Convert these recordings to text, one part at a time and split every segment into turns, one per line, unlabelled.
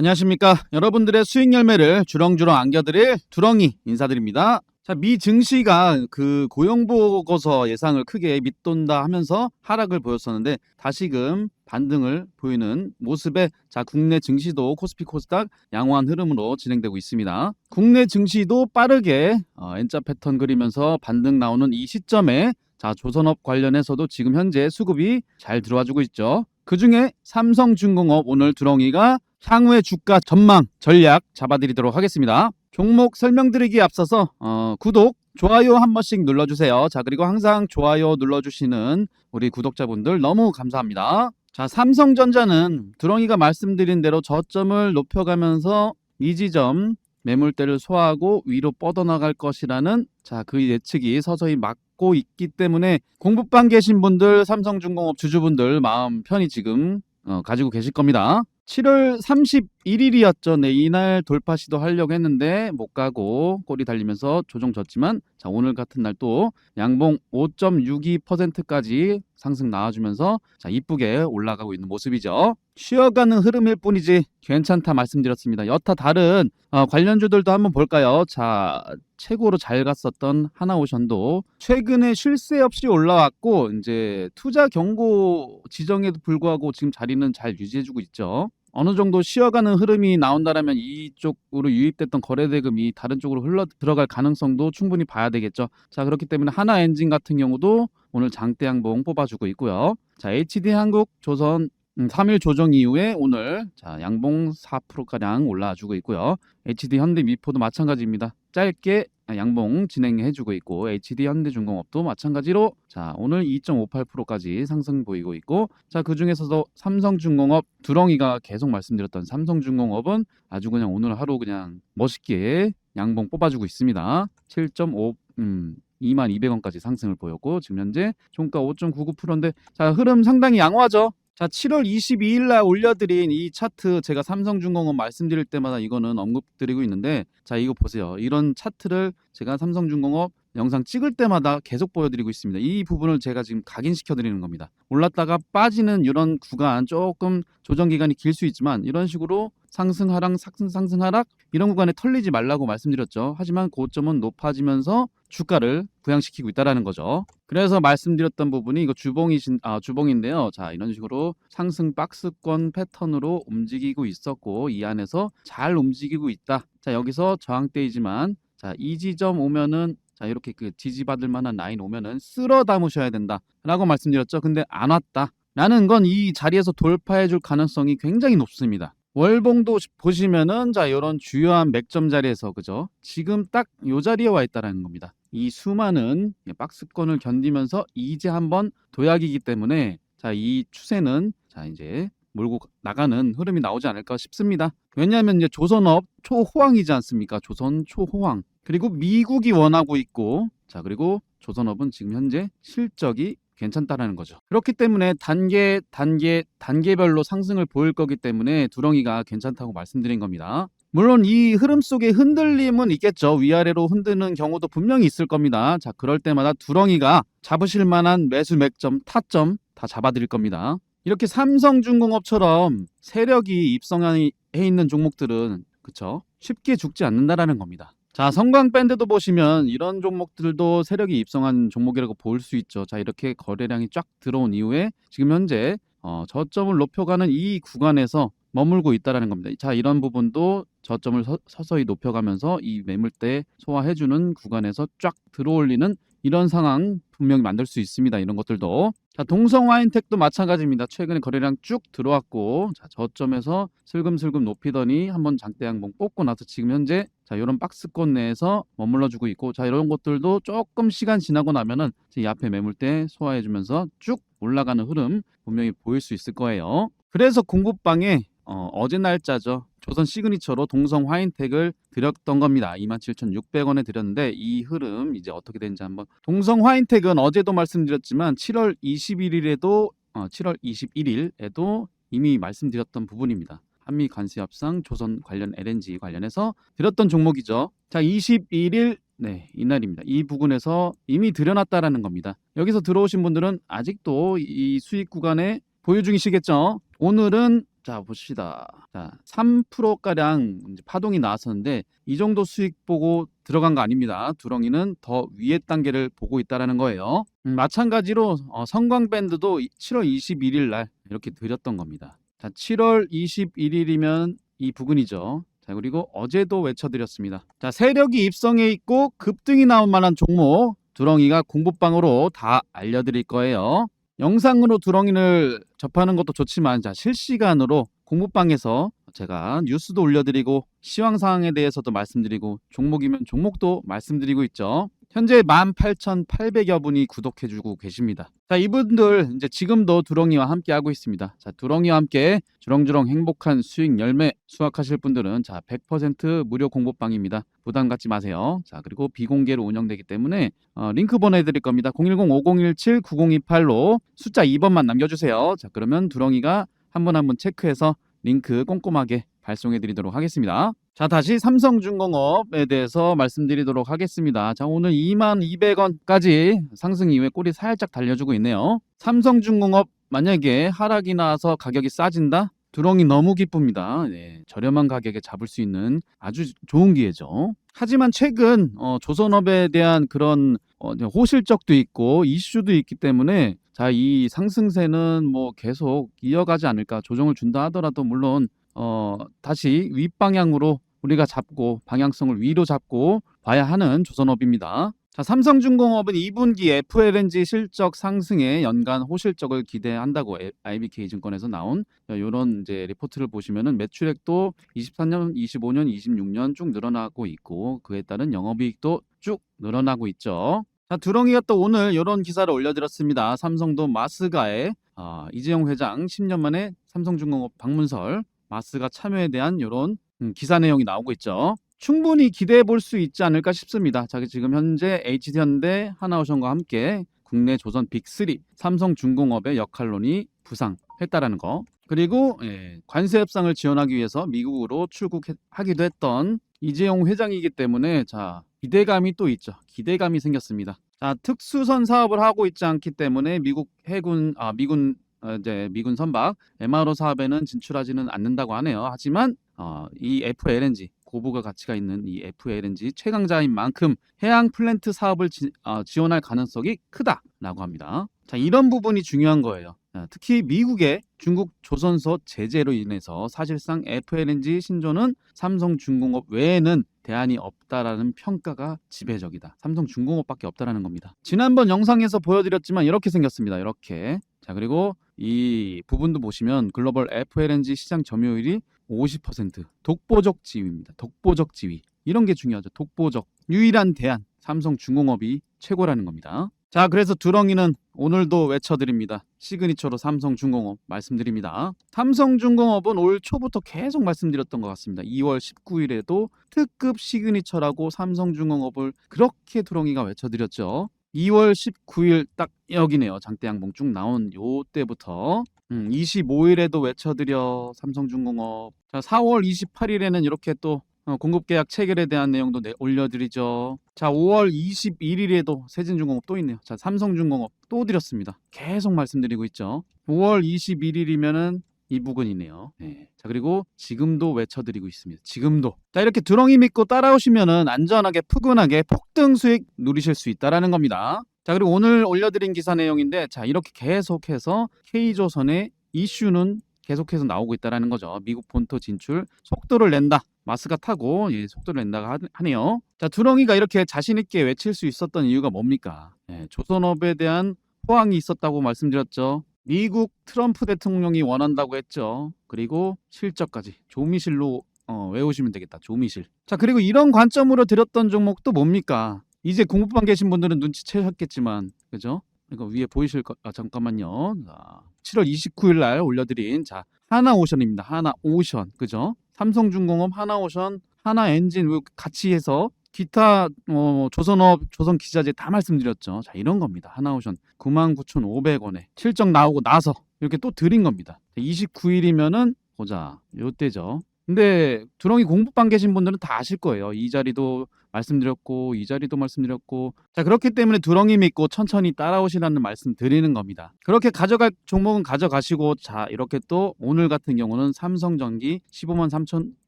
안녕하십니까. 여러분들의 수익 열매를 주렁주렁 안겨드릴 두렁이 인사드립니다. 자, 미 증시가 그 고용보고서 예상을 크게 밑돈다 하면서 하락을 보였었는데 다시금 반등을 보이는 모습에 자, 국내 증시도 코스피 코스닥 양호한 흐름으로 진행되고 있습니다. 국내 증시도 빠르게 어, N자 패턴 그리면서 반등 나오는 이 시점에 자, 조선업 관련해서도 지금 현재 수급이 잘 들어와주고 있죠. 그 중에 삼성중공업 오늘 두렁이가 향후의 주가 전망 전략 잡아드리도록 하겠습니다. 종목 설명드리기 앞서서 어, 구독, 좋아요 한 번씩 눌러주세요. 자 그리고 항상 좋아요 눌러주시는 우리 구독자분들 너무 감사합니다. 자 삼성전자는 두렁이가 말씀드린 대로 저점을 높여가면서 이 지점 매물대를 소화하고 위로 뻗어나갈 것이라는 자 그 예측이 서서히 맞고 있기 때문에 공부방 계신 분들 삼성중공업 주주분들 마음 편히 지금 어, 가지고 계실 겁니다. 7월 31일이었죠. 네, 이날 돌파 시도 하려고 했는데 못 가고 꼬리 달리면서 조정 졌지만 자, 오늘 같은 날 또 양봉 5.62%까지 상승 나와주면서 자, 이쁘게 올라가고 있는 모습이죠. 쉬어가는 흐름일 뿐이지 괜찮다 말씀드렸습니다. 여타 다른 어, 관련주들도 한번 볼까요? 자, 최고로 잘 갔었던 하나오션도 최근에 쉴 새 없이 올라왔고 이제 투자 경고 지정에도 불구하고 지금 자리는 잘 유지해주고 있죠. 어느 정도 쉬어가는 흐름이 나온다라면 이쪽으로 유입됐던 거래 대금이 다른 쪽으로 흘러 들어갈 가능성도 충분히 봐야 되겠죠. 자 그렇기 때문에 하나 엔진 같은 경우도 오늘 장대 양봉 뽑아주고 있고요. 자 HD 한국 조선 음, 3일 조정 이후에 오늘 자 양봉 4%가량 올라와주고 있고요. HD 현대 미포도 마찬가지입니다. 짧게 양봉 진행해주고 있고 HD 현대중공업도 마찬가지로 자 오늘 2.58%까지 상승 보이고 있고 자 그 중에서도 삼성중공업 두렁이가 계속 말씀드렸던 삼성중공업은 아주 그냥 오늘 하루 그냥 멋있게 양봉 뽑아주고 있습니다. 7.5 음, 2만 200원까지 상승을 보였고 지금 현재 종가 5.99%인데 자 흐름 상당히 양호하죠. 자, 7월 22일 날 올려드린 이 차트 제가 삼성중공업 말씀드릴 때마다 이거는 언급드리고 있는데 자, 이거 보세요. 이런 차트를 제가 삼성중공업 영상 찍을 때마다 계속 보여드리고 있습니다. 이 부분을 제가 지금 각인시켜 드리는 겁니다. 올랐다가 빠지는 이런 구간 조금 조정 기간이 길 수 있지만 이런 식으로 상승 하락 상승 상승 하락 이런 구간에 털리지 말라고 말씀드렸죠. 하지만 고점은 높아지면서 주가를 부양시키고 있다라는 거죠. 그래서 말씀드렸던 부분이 이거 주봉이신 아 주봉인데요. 자 이런 식으로 상승 박스권 패턴으로 움직이고 있었고 이 안에서 잘 움직이고 있다. 자 여기서 저항대이지만 자이 지점 오면은 자 이렇게 그 지지받을 만한 라인 오면은 쓸어 담으셔야 된다라고 말씀드렸죠. 근데 안 왔다. 라는 건 이 자리에서 돌파해 줄 가능성이 굉장히 높습니다. 월봉도 보시면은 자 이런 주요한 맥점 자리에서 그죠? 지금 딱 요 자리에 와 있다라는 겁니다. 이 수많은 박스권을 견디면서 이제 한번 도약이기 때문에 자 이 추세는 자 이제 몰고 나가는 흐름이 나오지 않을까 싶습니다. 왜냐하면 이제 조선업 초호황이지 않습니까? 조선 초호황. 그리고 미국이 원하고 있고 자 그리고 조선업은 지금 현재 실적이 괜찮다라는 거죠. 그렇기 때문에 단계 단계 단계별로 상승을 보일 거기 때문에 두렁이가 괜찮다고 말씀드린 겁니다. 물론 이 흐름 속에 흔들림은 있겠죠. 위아래로 흔드는 경우도 분명히 있을 겁니다. 자, 그럴 때마다 두렁이가 잡으실 만한 매수 맥점, 타점 다 잡아드릴 겁니다. 이렇게 삼성중공업처럼 세력이 입성해 있는 종목들은 그쵸? 쉽게 죽지 않는다라는 겁니다. 자, 성광 밴드도 보시면 이런 종목들도 세력이 입성한 종목이라고 볼 수 있죠. 자, 이렇게 거래량이 쫙 들어온 이후에 지금 현재 어, 저점을 높여가는 이 구간에서 머물고 있다라는 겁니다. 자, 이런 부분도 저점을 서, 서히 높여가면서 이 매물대 소화해주는 구간에서 쫙 들어올리는 이런 상황 분명히 만들 수 있습니다. 이런 것들도. 자, 동성 와인텍도 마찬가지입니다. 최근에 거래량 쭉 들어왔고, 자, 저점에서 슬금슬금 높이더니 한번 장대 양봉 뽑고 나서 지금 현재 자, 이런 박스권 내에서 머물러 주고 있고, 자, 이런 것들도 조금 시간 지나고 나면은 이 앞에 매물대 소화해 주면서 쭉 올라가는 흐름 분명히 보일 수 있을 거예요. 그래서 공부방에 어, 어제 날짜죠. 조선 시그니처로 동성 화인텍을 드렸던 겁니다. 27,600원에 드렸는데 이 흐름 이제 어떻게 되는지 한번 동성 화인텍은 어제도 말씀드렸지만 7월 21일에도 어, 7월 21일에도 이미 말씀드렸던 부분입니다. 한미 관세 협상 조선 관련 LNG 관련해서 드렸던 종목이죠. 자, 21일 네, 이날입니다. 이 부분에서 이미 들여놨다라는 겁니다. 여기서 들어오신 분들은 아직도 이 수익 구간에 보유 중이시겠죠. 오늘은 자 봅시다. 자 3%가량 이제 파동이 나왔었는데 이 정도 수익 보고 들어간 거 아닙니다. 두렁이는 더 위에 단계를 보고 있다라는 거예요. 음, 마찬가지로 어, 성광밴드도 7월 21일 날 이렇게 드렸던 겁니다. 자 7월 21일이면 이 부근이죠. 자 그리고 어제도 외쳐드렸습니다. 자 세력이 입성해 있고 급등이 나올 만한 종목 두렁이가 공부방으로 다 알려드릴 거예요. 영상으로 두렁이를 접하는 것도 좋지만 자 실시간으로 공부방에서 제가 뉴스도 올려드리고 시황 상황에 대해서도 말씀드리고 종목이면 종목도 말씀드리고 있죠. 현재 18,800여 분이 구독해주고 계십니다. 자, 이분들 이제 지금도 두렁이와 함께 하고 있습니다. 자, 두렁이와 함께 주렁주렁 행복한 수익 열매 수확하실 분들은 자, 100% 무료 공부방입니다. 부담 갖지 마세요. 자, 그리고 비공개로 운영되기 때문에 어, 링크 보내드릴 겁니다. 010-5017-9028로 숫자 2번만 남겨주세요. 자, 그러면 두렁이가 한 분 한분 체크해서 링크 꼼꼼하게 발송해 드리도록 하겠습니다. 자, 다시 삼성중공업에 대해서 말씀드리도록 하겠습니다. 자, 오늘 22,200원까지 상승 이후에 꼬리 살짝 달려주고 있네요. 삼성중공업 만약에 하락이 나서 가격이 싸진다? 두렁이 너무 기쁩니다. 네, 저렴한 가격에 잡을 수 있는 아주 좋은 기회죠. 하지만 최근 어, 조선업에 대한 그런 어, 호실적도 있고 이슈도 있기 때문에 자, 이 상승세는 뭐 계속 이어가지 않을까. 조정을 준다 하더라도 물론 어, 다시 윗방향으로 우리가 잡고 방향성을 위로 잡고 봐야 하는 조선업입니다. 자, 삼성중공업은 2분기 FLNG 실적 상승에 연간 호실적을 기대한다고 IBK증권에서 나온 이런 이제 리포트를 보시면은 매출액도 23년, 25년, 26년 쭉 늘어나고 있고 그에 따른 영업이익도 쭉 늘어나고 있죠. 자, 두렁이가 또 오늘 이런 기사를 올려드렸습니다. 삼성도 마스가에 아, 이재용 회장 10년 만에 삼성중공업 방문설 마스가 참여에 대한 이런 음, 기사 내용이 나오고 있죠. 충분히 기대해 볼 수 있지 않을까 싶습니다. 자, 지금 현재 HD현대, 하나오션과 함께 국내 조선 빅3 삼성중공업의 역할론이 부상했다라는 거. 그리고 예, 관세 협상을 지원하기 위해서 미국으로 출국하기도 했던 이재용 회장이기 때문에 자 기대감이 또 있죠. 기대감이 생겼습니다. 자 특수선 사업을 하고 있지 않기 때문에 미국 해군 아 미군 어, 이제 미군 선박 MRO 사업에는 진출하지는 않는다고 하네요. 하지만 어, 이 FLNG 고부가 가치가 있는 이 FLNG 최강자인 만큼 해양 플랜트 사업을 지, 어, 지원할 가능성이 크다라고 합니다. 자 이런 부분이 중요한 거예요. 자, 특히 미국의 중국 조선소 제재로 인해서 사실상 FLNG 신조는 삼성중공업 외에는 대안이 없다라는 평가가 지배적이다. 삼성중공업밖에 없다라는 겁니다. 지난번 영상에서 보여드렸지만 이렇게 생겼습니다. 이렇게 자 그리고 이 부분도 보시면 글로벌 FLNG 시장 점유율이 50% 독보적 지위입니다. 독보적 지위 이런 게 중요하죠. 독보적 유일한 대안 삼성 중공업이 최고라는 겁니다. 자 그래서 두렁이는 오늘도 외쳐드립니다. 시그니처로 삼성중공업 말씀드립니다. 삼성중공업은 올 초부터 계속 말씀드렸던 것 같습니다. 2월 19일에도 특급 시그니처라고 삼성중공업을 그렇게 두렁이가 외쳐드렸죠. 2월 19일 딱 여기네요. 장대양봉 쭉 나온 요 때부터 음, 25일에도 외쳐드려 삼성중공업. 자 4월 28일에는 이렇게 또 어, 공급계약 체결에 대한 내용도 내, 올려드리죠. 자, 5월 21일에도 세진중공업 또 있네요. 자, 삼성중공업 또 드렸습니다. 계속 말씀드리고 있죠. 5월 21일이면은 이 부근이네요. 네. 자, 그리고 지금도 외쳐드리고 있습니다. 지금도. 자, 이렇게 두렁이 믿고 따라오시면은 안전하게 푸근하게 폭등 수익 누리실 수 있다라는 겁니다. 자, 그리고 오늘 올려드린 기사 내용인데, 자, 이렇게 계속해서 K조선의 이슈는 계속해서 나오고 있다라는 거죠. 미국 본토 진출 속도를 낸다. 마스가 타고 예, 속도를 낸다고 하- 하네요. 자, 두렁이가 이렇게 자신 있게 외칠 수 있었던 이유가 뭡니까? 예, 조선업에 대한 호황이 있었다고 말씀드렸죠. 미국 트럼프 대통령이 원한다고 했죠. 그리고 실적까지 조미실로 어, 외우시면 되겠다. 조미실. 자, 그리고 이런 관점으로 드렸던 종목도 뭡니까? 이제 공부방 계신 분들은 눈치채셨겠지만, 그죠? 이거 위에 보이실 거, 아, 잠깐만요. 자, 7월 29일 날 올려드린, 자, 하나오션입니다. 하나오션. 그죠? 삼성중공업, 하나오션, 하나엔진, 뭐 같이 해서 기타 어, 조선업, 조선 기자재 다 말씀드렸죠. 자, 이런 겁니다. 하나오션 99,500원에 실적 나오고 나서 이렇게 또 드린 겁니다. 29일이면은 보자. 요때죠. 근데 두렁이 공부방 계신 분들은 다 아실 거예요. 이 자리도 말씀드렸고 이 자리도 말씀드렸고 자 그렇기 때문에 두렁이 믿고 천천히 따라오시라는 말씀 드리는 겁니다. 그렇게 가져갈 종목은 가져가시고 자 이렇게 또 오늘 같은 경우는 삼성전기 15만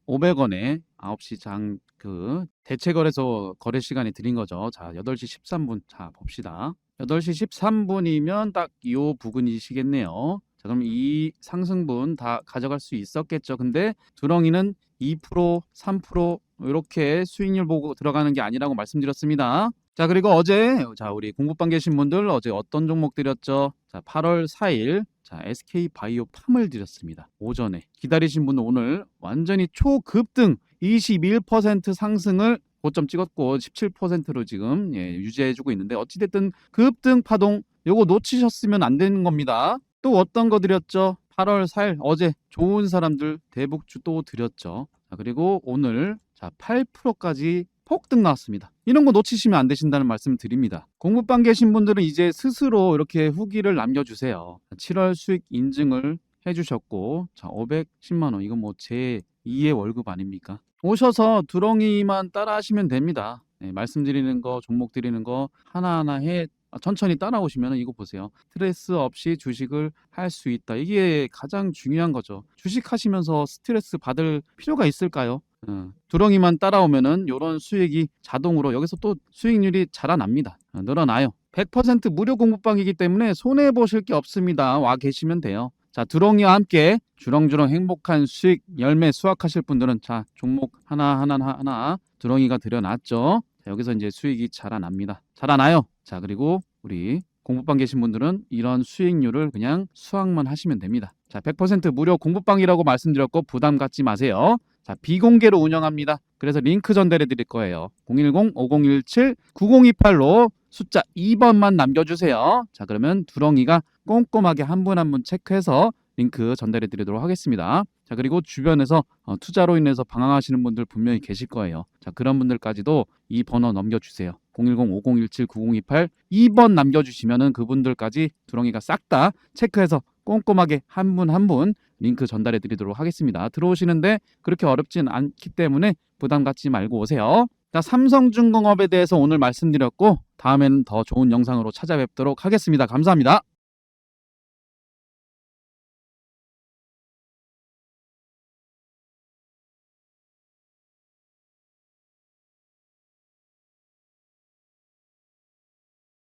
3,500원에 9시 장 그 대체 거래소 거래 시간에 드린 거죠. 자 8시 13분 자 봅시다. 8시 13분이면 딱요 부근이시겠네요. 자 그럼 이 상승분 다 가져갈 수 있었겠죠. 근데 두렁이는 2% 3% 이렇게 수익률 보고 들어가는 게 아니라고 말씀드렸습니다. 자 그리고 어제 자 우리 공부방 계신 분들 어제 어떤 종목 드렸죠? 자 8월 4일 자 SK 바이오 팜을 드렸습니다. 오전에 기다리신 분은 오늘 완전히 초급등 21% 상승을 고점 찍었고 17%로 지금 예, 유지해주고 있는데 어찌됐든 급등 파동 요거 놓치셨으면 안 되는 겁니다. 또 어떤 거 드렸죠? 8월 4일 어제 좋은 사람들 대북주 또 드렸죠. 자, 그리고 오늘 자 8%까지 폭등 나왔습니다. 이런 거 놓치시면 안 되신다는 말씀 드립니다. 공부방 계신 분들은 이제 스스로 이렇게 후기를 남겨주세요. 7월 수익 인증을 해주셨고 자 510만 원 이건 뭐 제 2의 월급 아닙니까? 오셔서 두렁이만 따라 하시면 됩니다. 네, 말씀드리는 거 종목 드리는 거 하나하나 해 아, 천천히 따라오시면 이거 보세요. 스트레스 없이 주식을 할 수 있다. 이게 가장 중요한 거죠. 주식 하시면서 스트레스 받을 필요가 있을까요? 어, 두렁이만 따라오면은 이런 수익이 자동으로 여기서 또 수익률이 자라납니다. 어, 늘어나요. 100% 무료 공부방이기 때문에 손해 보실 게 없습니다. 와 계시면 돼요. 자, 두렁이와 함께 주렁주렁 행복한 수익 열매 수확하실 분들은 자, 종목 하나 하나 하나 두렁이가 들여놨죠. 자, 여기서 이제 수익이 자라납니다. 자라나요. 자, 그리고 우리 공부방 계신 분들은 이런 수익률을 그냥 수확만 하시면 됩니다. 자, 100% 무료 공부방이라고 말씀드렸고 부담 갖지 마세요. 자, 비공개로 운영합니다. 그래서 링크 전달해 드릴 거예요. 010-5017-9028로 숫자 2번만 남겨주세요. 자, 그러면 두렁이가 꼼꼼하게 한 분 한 분 체크해서 링크 전달해 드리도록 하겠습니다. 자, 그리고 주변에서 어, 투자로 인해서 방황하시는 분들 분명히 계실 거예요. 자, 그런 분들까지도 이 번호 넘겨주세요. 010-5017-9028 2번 남겨주시면은 그분들까지 두렁이가 싹 다 체크해서 꼼꼼하게 한 분 한 분 링크 전달해 드리도록 하겠습니다. 들어오시는데 그렇게 어렵진 않기 때문에 부담 갖지 말고 오세요. 자, 삼성중공업에 대해서 오늘 말씀드렸고 다음에는 더 좋은 영상으로 찾아뵙도록 하겠습니다. 감사합니다.